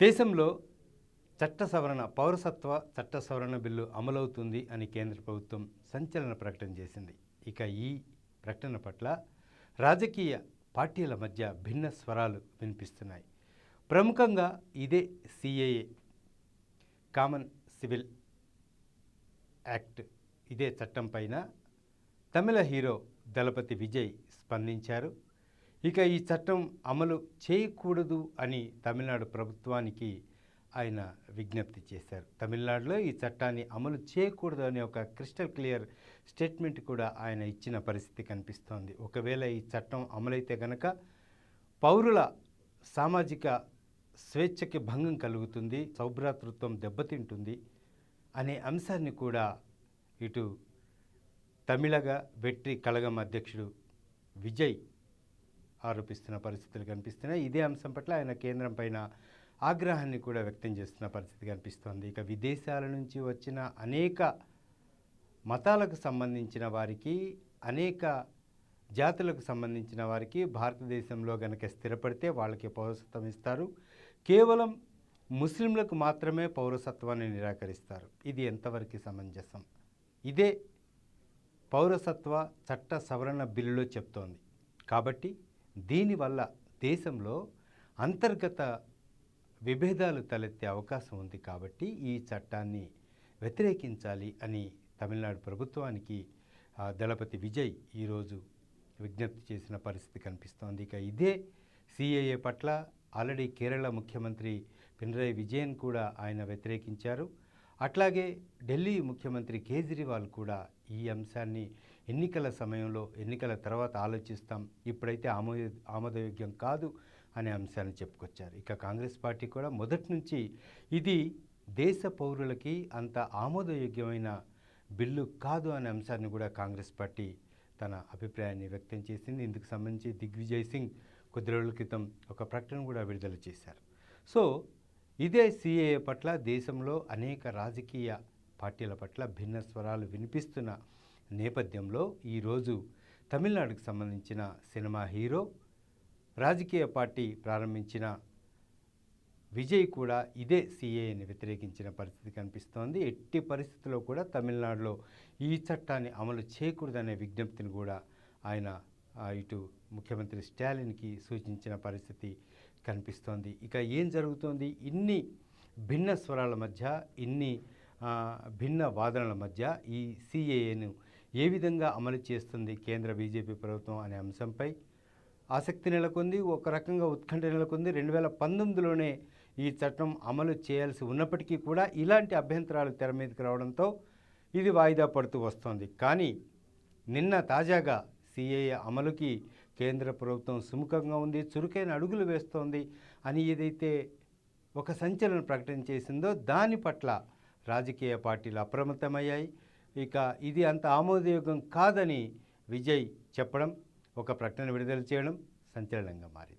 దేశంలో చట్ట సవరణ పౌరసత్వ చట్ట సవరణ బిల్లు అమలవుతుంది అని కేంద్ర ప్రభుత్వం సంచలన ప్రకటన చేసింది. ఇక ఈ ప్రకటన పట్ల రాజకీయ పార్టీల మధ్య భిన్న స్వరాలు వినిపిస్తున్నాయి. ప్రముఖంగా ఇదే సిఏఏ కామన్ సివిల్ యాక్ట్ ఇదే చట్టం పైన తమిళ హీరో దళపతి విజయ్ స్పందించారు. ఇక ఈ చట్టం అమలు చేయకూడదు అని తమిళనాడు ప్రభుత్వానికి ఆయన విజ్ఞప్తి చేశారు. తమిళనాడులో ఈ చట్టాన్ని అమలు చేయకూడదు అనే ఒక క్రిస్టల్ క్లియర్ స్టేట్మెంట్ కూడా ఆయన ఇచ్చిన పరిస్థితి కనిపిస్తోంది. ఒకవేళ ఈ చట్టం అమలైతే గనక పౌరుల సామాజిక స్వేచ్ఛకి భంగం కలుగుతుంది సౌభ్రాతృత్వం దెబ్బతింటుంది అనే అంశాన్ని కూడా ఇటు తమిళగా వెట్రి కళగం అధ్యక్షుడు విజయ్ ఆరోపిస్తున్న పరిస్థితులు కనిపిస్తున్నాయి. ఇదే అంశం పట్ల ఆయన కేంద్రం పైన ఆగ్రహాన్ని కూడా వ్యక్తం చేస్తున్న పరిస్థితి కనిపిస్తోంది. ఇక విదేశాల నుంచి వచ్చిన అనేక మతాలకు సంబంధించిన వారికి అనేక జాతులకు సంబంధించిన వారికి భారతదేశంలో గనక స్థిరపడితే వాళ్ళకి పౌరసత్వం ఇస్తారు. కేవలం ముస్లింలకు మాత్రమే పౌరసత్వాన్ని నిరాకరిస్తారు. ఇది ఎంతవరకు సమంజసం? ఇదే పౌరసత్వ చట్ట సవరణ బిల్లులో చెప్తోంది. కాబట్టి దీనివల్ల దేశంలో అంతర్గత విభేదాలు తలెత్తే అవకాశం ఉంది కాబట్టి ఈ చట్టాన్ని వ్యతిరేకించాలి అని తమిళనాడు ప్రభుత్వానికి దళపతి విజయ్ ఈరోజు విజ్ఞప్తి చేసిన పరిస్థితి కనిపిస్తోంది. ఇక ఇదే సిఏఏ పట్ల ఆల్రెడీ కేరళ ముఖ్యమంత్రి పినరయ్ విజయన్ కూడా ఆయన వ్యతిరేకించారు. అట్లాగే ఢిల్లీ ముఖ్యమంత్రి కేజ్రీవాల్ కూడా ఈ అంశాన్ని ఎన్నికల సమయంలో ఎన్నికల తర్వాత ఆలోచిస్తాం ఇప్పుడైతే ఆమోద ఆమోదయోగ్యం కాదు అనే అంశాన్ని చెప్పుకొచ్చారు. ఇక కాంగ్రెస్ పార్టీ కూడా మొదటి నుంచి ఇది దేశ పౌరులకి అంత ఆమోదయోగ్యమైన బిల్లు కాదు అనే అంశాన్ని కూడా కాంగ్రెస్ పార్టీ తన అభిప్రాయాన్ని వ్యక్తం చేసింది. ఇందుకు సంబంధించి దిగ్విజయ్ సింగ్ కొద్ది రోజుల క్రితం ఒక ప్రకటన కూడా విడుదల చేశారు. సో ఇదే సిఏఏ పట్ల దేశంలో అనేక రాజకీయ పార్టీల పట్ల భిన్న స్వరాలు వినిపిస్తున్న నేపథ్యంలో ఈరోజు తమిళనాడుకు సంబంధించిన సినిమా హీరో రాజకీయ పార్టీ ప్రారంభించిన విజయ్ కూడా ఇదే సిఏని వ్యతిరేకించిన పరిస్థితి కనిపిస్తోంది. ఎట్టి పరిస్థితుల్లో కూడా తమిళనాడులో ఈ చట్టాన్ని అమలు చేయకూడదనే విజ్ఞప్తిని కూడా ఆయన ఇటు ముఖ్యమంత్రి స్టాలిన్కి సూచించిన పరిస్థితి కనిపిస్తోంది. ఇక ఏం జరుగుతోంది? ఇన్ని భిన్న స్వరాల మధ్య ఇన్ని భిన్న వాదనల మధ్య ఈ సిఏఏను ఏ విధంగా అమలు చేస్తుంది కేంద్ర బీజేపీ ప్రభుత్వం అనే అంశంపై ఆసక్తి నెలకొంది. ఒక రకంగా ఉత్కంఠ నెలకొంది. రెండు వేల పంతొమ్మిదిలోనే ఈ చట్టం అమలు చేయాల్సి ఉన్నప్పటికీ కూడా ఇలాంటి అభ్యంతరాలు తెర మీదకి రావడంతో ఇది వాయిదా పడుతూ వస్తోంది. కానీ నిన్న తాజాగా సిఏఏ అమలుకి కేంద్ర ప్రభుత్వం సుముఖంగా ఉంది చురుకైన అడుగులు వేస్తోంది అని ఏదైతే ఒక సంచలన ప్రకటన చేసిందో దాని పట్ల రాజకీయ పార్టీలు అప్రమత్తమయ్యాయి. ఇక ఇది అంత ఆమోదయోగం కాదని విజయ్ చెప్పడం ఒక ప్రకటన విడుదల చేయడం సంచలనంగా మారింది.